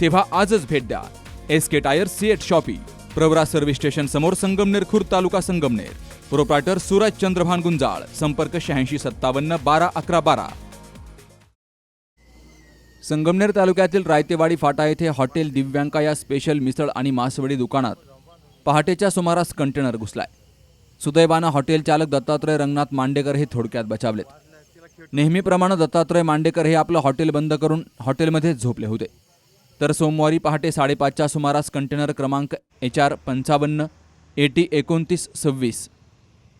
तेव्हा आजच भेट द्या. S K tyre CEAT shoppe Pravara service station समोर संगमनेर खुर्द तालुका संगमनेर. प्रोप्रायटर सूरज चंद्रभान गुंजाळ संपर्क शहाऐंशी सत्तावन्न बारा अकरा बारा. संगमनेर तालुक्यातील रायतेवाडी फाटा येथे हॉटेल दिव्यांका या स्पेशल मिसळ आणि मासवडी दुकानात पहाटेच्या सुमारास कंटेनर घुसलाय. सुदैवानं हॉटेल चालक दत्तात्रय रंगनाथ मांडेकर हे थोडक्यात बचावलेत. नेहमीप्रमाणे दत्तात्रय मांडेकर हे आपलं हॉटेल बंद करून हॉटेलमध्येच झोपले होते. तर सोमवारी पहाटे साडेपाचच्या सुमारास कंटेनर क्रमांक एच आर पंचावन्न एटी एकोणतीस सव्वीस.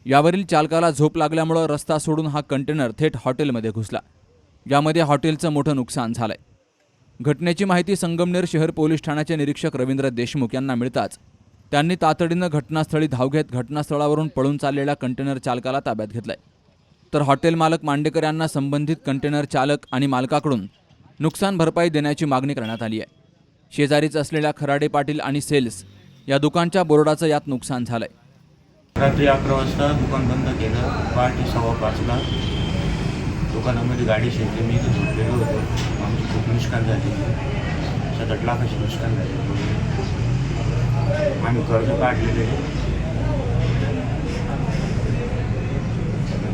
यावरील चालकाला झोप लागल्यामुळं रस्ता सोडून हा कंटेनर थेट हॉटेलमध्ये घुसला. यामध्ये हॉटेलचं मोठं नुकसान झालंय. घटनेची माहिती संगमनेर शहर पोलीस ठाण्याचे निरीक्षक रवींद्र देशमुख यांना मिळताच त्यांनी तातडीनं घटनास्थळी धाव घेत घटनास्थळावरून पळून चाललेल्या कंटेनर चालकाला ताब्यात घेतलंय. तर हॉटेल मालक मांडेकर यांना संबंधित कंटेनर चालक आणि मालकाकडून नुकसान भरपाई देण्याची मागणी करण्यात आली आहे. शेजारीच असलेल्या खराडे पाटील आणि सेल्स या दुकानच्या बोर्डाचं यात नुकसान झालंय. रात्री अकरा वाजता दुकान बंद केलं. पहाटे सव्वा पाचला दुकानामध्ये गाडी शिरली. मी इथं झोपलेलो होतो. आमची खूप नुकसान झाली. सात आठ लाखाची नुकसान झाली. आम्ही कर्ज काढलेले.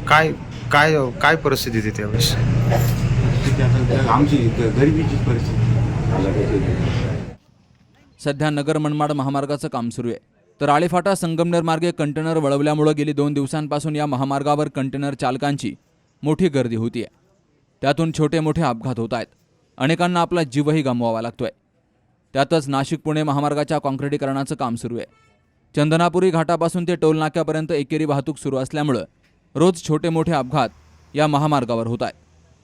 काय काय काय परिस्थिती होती त्यावेळेस? आमची ग- गरिबीचीच परिस्थिती. सध्या नगर मनमाड महामार्गाचं काम सुरू आहे. तर आळेफाटा संगमनेर मार्गे कंटेनर वळवल्यामुळं गेली दोन दिवसांपासून या महामार्गावर कंटेनर चालकांची मोठी गर्दी होतीये. त्यातून छोटे मोठे अपघात होत आहेत. अनेकांना आपला जीवही गमवावा लागतोय. त्यातच नाशिक पुणे महामार्गाच्या काँक्रिटीकरणाचं काम सुरू आहे. चंदनापुरी घाटापासून ते टोलनाक्यापर्यंत एकेरी वाहतूक सुरू असल्यामुळं रोज छोटे मोठे अपघात या महामार्गावर होत आहेत.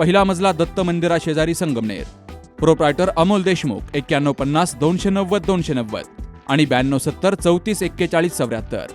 पहिला मजला दत्त मंदिराशेजारी संगमनेर. प्रोप्रायटर अमोल देशमुख एक्क्याण्णव पन्नास दोनशे नव्वद दोनशे नव्वद आणि ब्याण्णव सत्तर चौतीस एक्केचाळीस चौऱ्याहत्तर.